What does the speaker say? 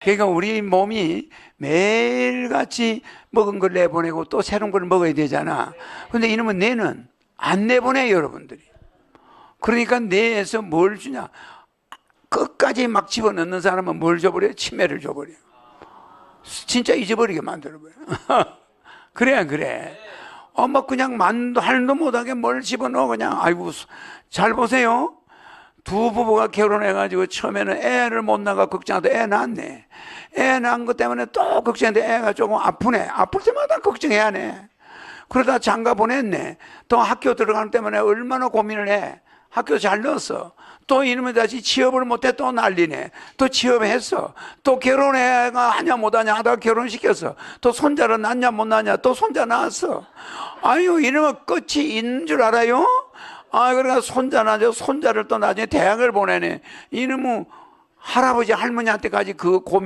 그러니까 우리 몸이 매일같이 먹은 걸 내보내고 또 새로운 걸 먹어야 되잖아. 근데 이놈은 뇌는 안 내보내, 여러분들이. 그러니까 뇌에서 뭘 주냐? 끝까지 막 집어넣는 사람은 뭘 줘버려? 치매를 줘버려. 진짜 잊어버리게 만들어버려. 그래야 그래. 어머 그냥 만도 할도 못하게 뭘 집어넣어 그냥 아이고 잘 보세요. 두 부부가 결혼해가지고 처음에는 애를 못 낳아 걱정하다 애 낳았네. 애 낳은 것 때문에 또 걱정했는데 애가 조금 아프네. 아플 때마다 걱정해야 하네. 그러다 장가 보냈네. 또 학교 들어가는 때문에 얼마나 고민을 해. 학교 잘 넣었어. 또 이놈이 다시 취업을 못해 또 난리네. 또 취업했어. 또 결혼해가 하냐 못하냐 하다가 결혼시켰어. 또 손자를 낳냐 못 낳냐 또 손자 낳았어. 아유 이놈은 끝이 있는 줄 알아요? 아 그러니까 손자 낳죠. 손자를 또 나중에 대학을 보내네. 이놈은 할아버지 할머니한테까지 그 고민